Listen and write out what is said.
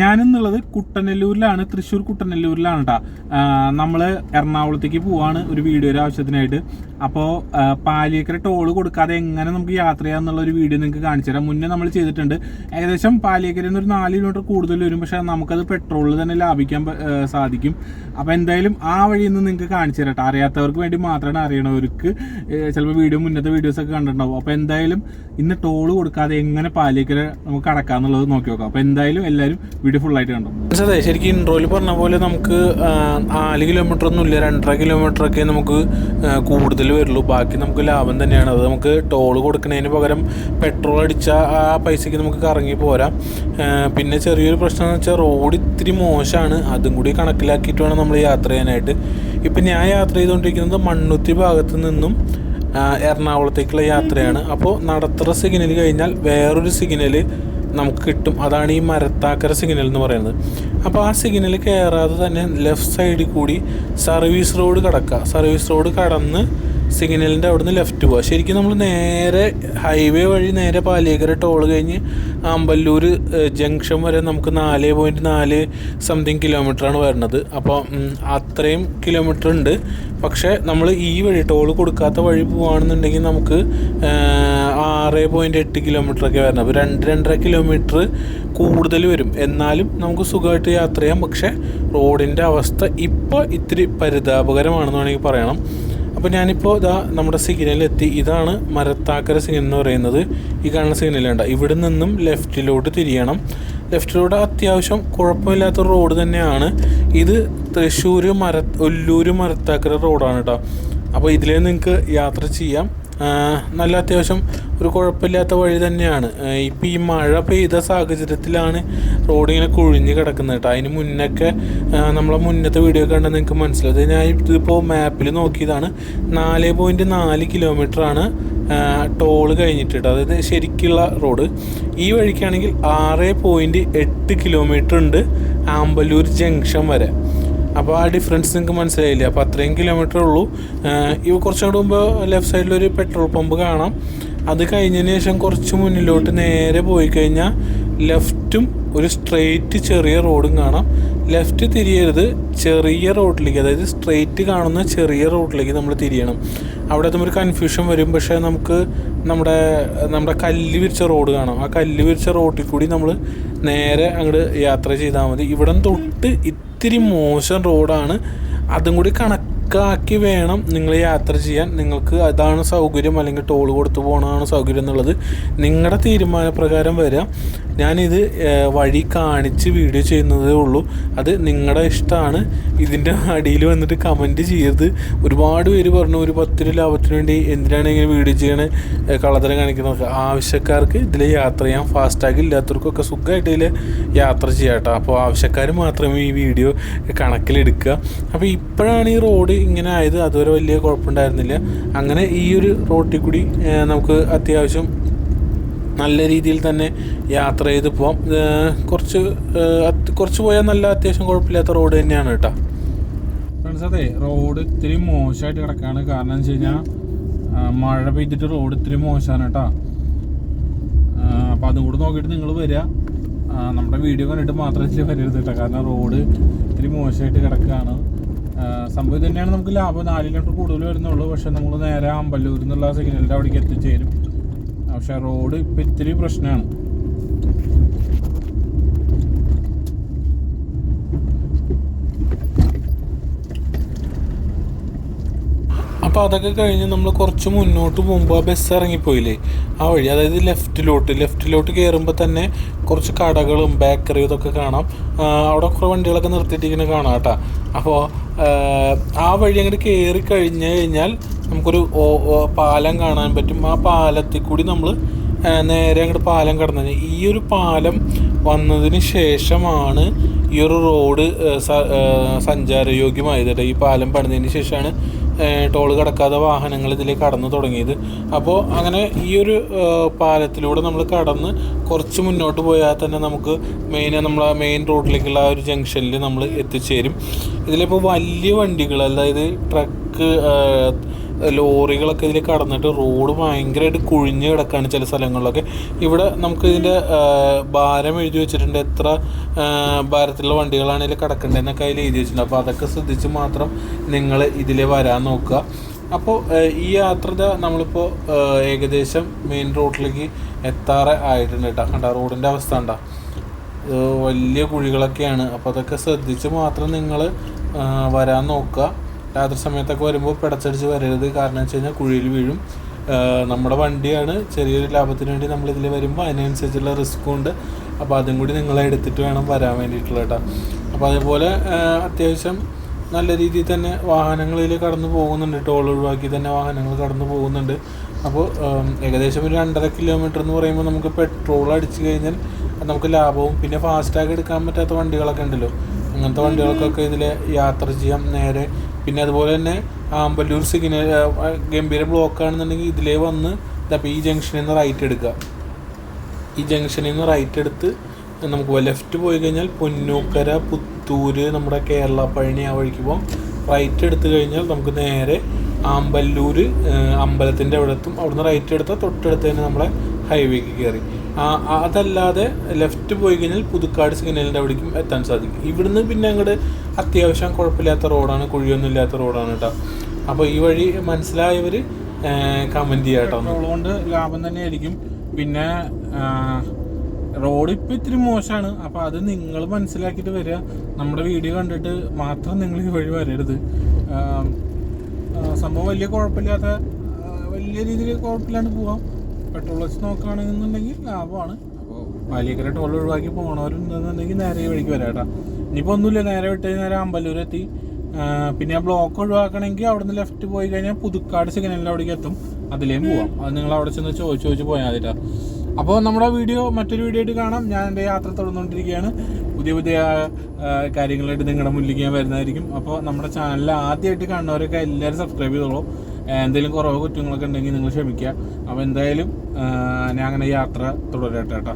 ഞാനെന്നുള്ളത് കുട്ടനല്ലൂരിലാണ് തൃശ്ശൂർ കുട്ടനല്ലൂരിലാണ് കേട്ടോ നമ്മൾ എറണാകുളത്തേക്ക് പോവാണ് ഒരു വീഡിയോയുടെ ആവശ്യത്തിനായിട്ട്. അപ്പോൾ പാലിയേക്കര ടോൾ കൊടുക്കാതെ എങ്ങനെ നമുക്ക് യാത്ര ചെയ്യാന്നുള്ള ഒരു വീഡിയോ നിങ്ങൾക്ക് കാണിച്ചു തരാം. മുന്നേ നമ്മൾ ചെയ്തിട്ടുണ്ട്. ഏകദേശം പാലിയേക്കരയിൽ നിന്ന് ഒരു നാല് കിലോമീറ്റർ കൂടുതൽ വരും. പക്ഷേ നമുക്കത് പെട്രോളിൽ തന്നെ ലാഭിക്കാൻ സാധിക്കും. അപ്പോൾ എന്തായാലും ആ വഴിയിൽ നിന്ന് നിങ്ങൾക്ക് കാണിച്ചു തരാം അറിയാത്തവർക്ക് വേണ്ടി മാത്രമാണ് അറിയണവർക്ക് ചിലപ്പോൾ വീഡിയോ മുന്നത്തെ വീഡിയോസ് ഒക്കെ കണ്ടിട്ടുണ്ടാവും. അപ്പോൾ എന്തായാലും ഇന്ന് ടോൾ കൊടുക്കാതെ എങ്ങനെ പാലിയേക്കര നമുക്ക് കടക്കാന്നുള്ളത് നോക്കി നോക്കാം. അപ്പോൾ എന്തായാലും എല്ലാവരും വീഡിയോ ഫുൾ ആയിട്ട് കണ്ടോ. അതെ ശരിക്കും ഇൻട്രോയിൽ പറഞ്ഞ പോലെ നമുക്ക് നാല് കിലോമീറ്റർ ഒന്നും ഇല്ല രണ്ടര കിലോമീറ്റർ ഒക്കെ നമുക്ക് കൂടുതൽ വരുള്ളൂ. ബാക്കി നമുക്ക് ലാഭം തന്നെയാണ്. അത് നമുക്ക് ടോൾ കൊടുക്കുന്നതിന് പകരം പെട്രോൾ അടിച്ച ആ പൈസയ്ക്ക് നമുക്ക് കറങ്ങി പോരാം. പിന്നെ ചെറിയൊരു പ്രശ്നം എന്ന് വെച്ചാൽ റോഡ് ഇത്തിരി മോശമാണ് അതും കൂടി കണക്കിലാക്കിയിട്ട് വേണം നമ്മൾ യാത്ര ചെയ്യാനായിട്ട്. ഇപ്പം ഞാൻ യാത്ര ചെയ്തുകൊണ്ടിരിക്കുന്നത് മണ്ണുത്തി ഭാഗത്ത് നിന്നും എറണാകുളത്തേക്കുള്ള യാത്രയാണ്. അപ്പോൾ നടത്തറ സിഗ്നൽ കഴിഞ്ഞാൽ വേറൊരു സിഗ്നൽ നമുക്ക് കിട്ടും. അതാണ് ഈ മരത്താക്കര സിഗ്നൽ എന്ന് പറയുന്നത്. അപ്പോൾ ആ സിഗ്നൽ കയറാതെ തന്നെ ലെഫ്റ്റ് സൈഡിൽ കൂടി സർവീസ് റോഡ് കടക്കുക സർവീസ് റോഡ് കടന്ന് സിഗ്നലിന്റെ അവിടുന്ന് ലെഫ്റ്റ് പോവുക ശരിക്കും നമ്മൾ നേരെ ഹൈവേ വഴി നേരെ പാലിയേക്കര ടോൾ കഴിഞ്ഞ് അമ്പല്ലൂർ ജംഗ്ഷൻ വരെ നമുക്ക് നാല് പോയിന്റ് നാല് സംതിങ് കിലോമീറ്ററാണ് വരുന്നത് അപ്പോൾ അത്രയും കിലോമീറ്റർ ഉണ്ട്. പക്ഷേ നമ്മൾ ഈ വഴി ടോൾ കൊടുക്കാത്ത വഴി പോവുകയാണെന്നുണ്ടെങ്കിൽ നമുക്ക് ആറ് പോയിന്റ് എട്ട് കിലോമീറ്റർ ഒക്കെ വരണം. അപ്പോൾ രണ്ട് രണ്ടര കിലോമീറ്റർ കൂടുതൽ വരും. എന്നാലും നമുക്ക് സുഖമായിട്ട് യാത്ര ചെയ്യാം. പക്ഷേ റോഡിന്റെ അവസ്ഥ ഇപ്പോൾ ഇത്തിരി പരിതാപകരമാണെന്ന് വേണമെങ്കിൽ പറയണം. അപ്പോൾ ഞാനിപ്പോൾ ഇതാ നമ്മുടെ സിഗ്നലെത്തി ഇതാണ് മരത്താക്കര സിഗ്നൽ എന്ന് പറയുന്നത്. ഈ കാണുന്ന സിഗ്നലുണ്ട് ഇവിടെ നിന്നും ലെഫ്റ്റിലോട്ട് തിരിയണം. ലെഫ്റ്റിലൂടെ അത്യാവശ്യം കുഴപ്പമില്ലാത്ത റോഡ് തന്നെയാണ്. ഇത് തൃശ്ശൂർ മര ഒല്ലൂർ മരത്താക്കര റോഡാണ് കേട്ടോ അപ്പോൾ ഇതിലേ നിങ്ങൾക്ക് യാത്ര ചെയ്യാം. നല്ല അത്യാവശ്യം ഒരു കുഴപ്പമില്ലാത്ത വഴി തന്നെയാണ്. ഇപ്പം ഈ മഴ പെയ്ത സാഹചര്യത്തിലാണ് റോഡ് ഇങ്ങനെ കുഴിഞ്ഞ് കിടക്കുന്നത് കേട്ടോ. അതിന് മുന്നൊക്കെ നമ്മളെ മുന്നത്തെ വീഡിയോ കണ്ടാൽ നിങ്ങൾക്ക് മനസ്സിലാവും. ഞാൻ ഇതിപ്പോൾ മാപ്പിൽ നോക്കിയതാണ്. നാല് പോയിന്റ് നാല് കിലോമീറ്ററാണ് ടോൾ കഴിഞ്ഞിട്ട് അതായത് ശരിക്കുള്ള റോഡ്. ഈ വഴിക്കാണെങ്കിൽ ആറ് പോയിന്റ് എട്ട് കിലോമീറ്റർ ഉണ്ട് ആമ്പല്ലൂർ ജംഗ്ഷൻ വരെ. അപ്പോൾ ആ ഡിഫറൻസ് നിങ്ങൾക്ക് മനസ്സിലായില്ലേ? അപ്പോൾ അത്രയും കിലോമീറ്റർ ഉള്ളൂ. ഇവ കുറച്ചുകൂടെ മുമ്പ് ലെഫ്റ്റ് സൈഡിലൊരു പെട്രോൾ പമ്പ് കാണാം. അത് കഴിഞ്ഞതിന് ശേഷം കുറച്ച് മുന്നിലോട്ട് നേരെ പോയി കഴിഞ്ഞാൽ ലെഫ്റ്റും ഒരു സ്ട്രെയിറ്റ് ചെറിയ റോഡും കാണാം. ലെഫ്റ്റ് തിരിയരുത് ചെറിയ റോഡിലേക്ക് അതായത് സ്ട്രെയിറ്റ് കാണുന്ന ചെറിയ റോഡിലേക്ക് നമ്മൾ തിരിയണം. അവിടെ എത്തുമ്പോൾ ഒരു കൺഫ്യൂഷൻ വരും. പക്ഷേ നമുക്ക് നമ്മുടെ നമ്മുടെ കല്ല് വിരിച്ച റോഡ് കാണാം. ആ കല്ല് വിരിച്ച റോഡിൽ കൂടി നമ്മൾ നേരെ അങ്ങോട്ട് യാത്ര ചെയ്താൽ മതി. ഇവിടം തൊട്ട് ഇത്തിരി മോശം റോഡാണ്. അതും കൂടി കണക്കാക്കി വേണം നിങ്ങൾ യാത്ര ചെയ്യാൻ. നിങ്ങൾക്ക് അതാണ് സൗകര്യം അല്ലെങ്കിൽ ടോൾ കൊടുത്തു പോകണതാണ് സൗകര്യം എന്നുള്ളത് നിങ്ങളുടെ തീരുമാനപ്രകാരം വരാം ഞാനിത് വഴി കാണിച്ച് വീഡിയോ ചെയ്യുന്നതേ ഉള്ളൂ. അത് നിങ്ങളുടെ ഇഷ്ടമാണ് ഇതിന്റെ അടിയിൽ വന്നിട്ട് കമന്റ് ചെയ്യരുത്. ഒരുപാട് പേര് പറഞ്ഞു ഒരു പത്ത് രൂപ ലാഭത്തിന് വേണ്ടി എന്തിനാണ് ഇങ്ങനെ വീഡിയോ ചെയ്യണേ? ഏഹ്, കള്ളത്തരം കാണിക്കുന്നത് ആവശ്യക്കാർക്ക് ഇതിൽ യാത്ര ചെയ്യാം. ഫാസ്റ്റാഗ് ഇല്ലാത്തവർക്കൊക്കെ സുഖമായിട്ട് ഇതിൽ യാത്ര ചെയ്യാം കേട്ടോ. അപ്പോൾ ആവശ്യക്കാർ മാത്രമേ ഈ വീഡിയോ കണക്കിലെടുക്കുക. അപ്പോൾ ഇപ്പോഴാണ് ഈ റോഡ് ഇങ്ങനെ ആയത് അതുവരെ വലിയ കുഴപ്പമുണ്ടായിരുന്നില്ല. അങ്ങനെ ഈ ഒരു റോട്ടിൽ കൂടി നമുക്ക് അത്യാവശ്യം നല്ല രീതിയിൽ തന്നെ യാത്ര ചെയ്ത് പോവാം. കുറച്ച് കുറച്ച് പോയാൽ നല്ല അത്യാവശ്യം കുഴപ്പമില്ലാത്ത റോഡ് തന്നെയാണ് കേട്ടോ. ഫ്രണ്ട്സ് അതെ റോഡ് ഇത്തിരി മോശമായിട്ട് കിടക്കാണ്. കാരണം എന്ന് വെച്ച് കഴിഞ്ഞാൽ മഴ പെയ്തിട്ട് റോഡ് ഇത്തിരി മോശമാണ് കേട്ടോ. അപ്പോൾ അതും കൂടെ നോക്കിയിട്ട് നിങ്ങൾ വരിക. നമ്മുടെ വീഡിയോ കണ്ടിട്ട് മാത്രം വരരുത് കേട്ടോ. കാരണം റോഡ് ഇത്തിരി മോശമായിട്ട് കിടക്കുകയാണ് സംഭവം തന്നെയാണ് നമുക്ക് ലാഭം. നാല് കൂടുതൽ വരുന്നുള്ളൂ. പക്ഷെ നമ്മൾ നേരെ അമ്പല്ലൂരിൽ നിന്നുള്ള സിഗ്നലിന്റെ അവിടേക്ക് എത്തിച്ചേരും. പക്ഷെ റോഡ് ഇപ്പം ഇത്തിരി പ്രശ്നമാണ്. അപ്പോൾ അതൊക്കെ കഴിഞ്ഞ് നമ്മൾ കുറച്ച് മുന്നോട്ട് പോകുമ്പോൾ ആ ബസ് ഇറങ്ങിപ്പോയില്ലേ? ആ വഴി അതായത് ലെഫ്റ്റിലോട്ട് ലെഫ്റ്റിലോട്ട് കയറുമ്പോൾ തന്നെ കുറച്ച് കടകളും ബേക്കറിയും ഇതൊക്കെ കാണാം. അവിടെ കുറേ വണ്ടികളൊക്കെ നിർത്തിയിട്ടിങ്ങനെ കാണാം കേട്ടോ. അപ്പോൾ ആ വഴി അങ്ങോട്ട് കയറി കഴിഞ്ഞ് കഴിഞ്ഞാൽ നമുക്കൊരു പാലം കാണാൻ പറ്റും. ആ പാലത്തിൽ കൂടി നമ്മൾ നേരെ അങ്ങോട്ട് പാലം കടന്നു ഈ ഒരു പാലം വന്നതിന് ശേഷമാണ് ഈ ഒരു റോഡ് സഞ്ചാരയോഗ്യമായത് കേട്ടോ. ഈ പാലം പണിതിന് ശേഷമാണ് ടോൾ കടക്കാതെ വാഹനങ്ങൾ ഇതിലേക്ക് കടന്നു തുടങ്ങിയത്. അപ്പോൾ അങ്ങനെ ഈ ഒരു പാലത്തിലൂടെ നമ്മൾ കടന്ന് കുറച്ച് മുന്നോട്ട് പോയാൽ തന്നെ നമുക്ക് മെയിൻ നമ്മളെ മെയിൻ റോഡിലേക്കുള്ള ആ ഒരു ജംഗ്ഷനിൽ നമ്മൾ എത്തിച്ചേരും. ഇതിലിപ്പോൾ വലിയ വണ്ടികൾ അതായത് ട്രക്ക് ലോറികളൊക്കെ ഇതിൽ കടന്നിട്ട് റോഡ് ഭയങ്കരമായിട്ട് കുഴിഞ്ഞ് കിടക്കാണ് ചില സ്ഥലങ്ങളിലൊക്കെ. ഇവിടെ നമുക്ക് ഇതിന്റെ ഭാരം എഴുതി വെച്ചിട്ടുണ്ട് എത്ര ഭാരത്തിലുള്ള വണ്ടികളാണ് ഇതിൽ കിടക്കേണ്ടതെന്നൊക്കെ അതിൽ എഴുതി വെച്ചിട്ടുണ്ട്. അപ്പോൾ അതൊക്കെ ശ്രദ്ധിച്ച് മാത്രം നിങ്ങൾ ഇതിൽ വരാൻ നോക്കുക. അപ്പോൾ ഈ യാത്ര നമ്മളിപ്പോൾ ഏകദേശം മെയിൻ റോഡിലേക്ക് എത്താറ് ആയിട്ടുണ്ട് കേട്ടോ. കണ്ട റോഡിന്റെ അവസ്ഥ ഉണ്ടോ വലിയ കുഴികളൊക്കെയാണ്. അപ്പോൾ അതൊക്കെ ശ്രദ്ധിച്ച് മാത്രം നിങ്ങൾ വരാൻ നോക്കുക. രാത്രി സമയത്തൊക്കെ വരുമ്പോൾ പിടച്ചടിച്ച് വരരുത്. കാരണം വെച്ച് കഴിഞ്ഞാൽ കുഴിയിൽ വീഴും. നമ്മുടെ വണ്ടിയാണ്. ചെറിയൊരു ലാഭത്തിന് വേണ്ടി നമ്മൾ ഇതിൽ വരുമ്പോൾ അതിനനുസരിച്ചുള്ള റിസ്ക്കും ഉണ്ട്. അപ്പോൾ അതും കൂടി നിങ്ങൾ എടുത്തിട്ട് വേണം വരാൻ വേണ്ടിയിട്ടുള്ള കേട്ടോ. അപ്പോൾ അതേപോലെ അത്യാവശ്യം നല്ല രീതിയിൽ തന്നെ വാഹനങ്ങളിൽ കടന്നു പോകുന്നുണ്ട്. ടോൾ ഒഴിവാക്കി തന്നെ വാഹനങ്ങൾ കടന്നു പോകുന്നുണ്ട്. അപ്പോൾ ഏകദേശം ഒരു രണ്ടര കിലോമീറ്റർ എന്ന് പറയുമ്പോൾ നമുക്ക് പെട്രോൾ അടിച്ചു കഴിഞ്ഞാൽ നമുക്ക് ലാഭവും പിന്നെ ഫാസ്റ്റാഗ് എടുക്കാൻ പറ്റാത്ത വണ്ടികളൊക്കെ ഉണ്ടല്ലോ. അങ്ങനത്തെ വണ്ടികൾക്കൊക്കെ ഇതിൽ യാത്ര ചെയ്യാം. നേരെ പിന്നെ അതുപോലെ തന്നെ ആമ്പല്ലൂർ സിഗ്നൽ ഗംഭീര ബ്ലോക്ക് ആണെന്നുണ്ടെങ്കിൽ ഇതിലേ വന്ന് ഇതാ ഈ ജംഗ്ഷനിൽ നിന്ന് റൈറ്റ് എടുക്കുക. ഈ ജംഗ്ഷനിൽ നിന്ന് റൈറ്റ് എടുത്ത് നമുക്ക് ലെഫ്റ്റ് പോയി കഴിഞ്ഞാൽ പൊന്നൂക്കര പുത്തൂർ നമ്മുടെ കേരള പഴനി ആ വഴിക്ക് പോകാം റൈറ്റ് എടുത്തു കഴിഞ്ഞാൽ നമുക്ക് നേരെ ആമ്പല്ലൂർ അമ്പലത്തിന്റെ അവിടെ എത്തും. അവിടുന്ന് റൈറ്റ് എടുത്താൽ തൊട്ടടുത്ത് തന്നെ നമ്മളെ ഹൈവേക്ക് കയറി. അതല്ലാതെ ലെഫ്റ്റ് പോയി കഴിഞ്ഞാൽ പുതുക്കാട് സിഗ്നലിന്റെ അവിടേക്കും എത്താൻ സാധിക്കും. ഇവിടുന്ന് പിന്നെ അങ്ങോട്ട് അത്യാവശ്യം കുഴപ്പമില്ലാത്ത റോഡാണ് കുഴിയൊന്നും ഇല്ലാത്ത റോഡാണ് കേട്ടോ അപ്പോൾ ഈ വഴി മനസ്സിലായവർ കമന്റ് ചെയ്യാം കേട്ടോ പെട്രോൾ കൊണ്ട് ലാഭം തന്നെയായിരിക്കും. പിന്നെ റോഡ് ഇപ്പം ഇത്തിരി മോശമാണ് അപ്പോൾ അത് നിങ്ങൾ മനസ്സിലാക്കിയിട്ട് വരിക. നമ്മുടെ വീഡിയോ കണ്ടിട്ട് മാത്രം നിങ്ങൾ ഈ വഴി വരരുത്. സംഭവം വലിയ കുഴപ്പമില്ലാത്ത വലിയ രീതിയിൽ കുഴപ്പമില്ലാണ്ട് പോവാം. പെട്രോൾ വെച്ച് നോക്കുകയാണെന്നുണ്ടെങ്കിൽ ലാഭമാണ്. അപ്പോൾ പാലിയക്കര ടോൾ ഒഴിവാക്കി പോകണവരുണ്ടെന്നുണ്ടെങ്കിൽ നേരെ വഴിക്ക് വരാം കേട്ടോ. ഇനിയിപ്പോൾ ഒന്നുമില്ല നേരെ വിട്ട് നേരെ അമ്പലൂർ എത്തി പിന്നെ ആ ബ്ലോക്ക് ഒഴിവാക്കണമെങ്കിൽ അവിടുന്ന് ലെഫ്റ്റ് പോയി കഴിഞ്ഞാൽ പുതുക്കാട് സിഗ്നലിന്റെ അവിടേക്ക് എത്തും. അതിലേയും പോവാം. അത് നിങ്ങൾ അവിടെ ചെന്ന് ചോദിച്ച് ചോദിച്ച് പോയാൽ മതിട്ടാ അപ്പോൾ നമ്മുടെ വീഡിയോ മറ്റൊരു വീഡിയോ ആയിട്ട് കാണാം. ഞാൻ എന്റെ യാത്ര തുടർന്നുകൊണ്ടിരിക്കുകയാണ്. പുതിയ പുതിയ കാര്യങ്ങളായിട്ട് നിങ്ങളുടെ മുന്നിലേക്ക് ഞാൻ വരുന്നതായിരിക്കും. അപ്പോൾ നമ്മുടെ ചാനൽ ആദ്യമായിട്ട് കാണുന്നവരൊക്കെ എല്ലാവരും സബ്സ്ക്രൈബ് ചെയ്തോളൂ. എന്തെങ്കിലും കുറവ് കുറ്റങ്ങളൊക്കെ ഉണ്ടെങ്കിൽ നിങ്ങൾ ക്ഷമിക്കുക. അപ്പോൾ എന്തായാലും ഞാൻ അങ്ങനെ യാത്ര തുടരട്ടെ കേട്ടോ.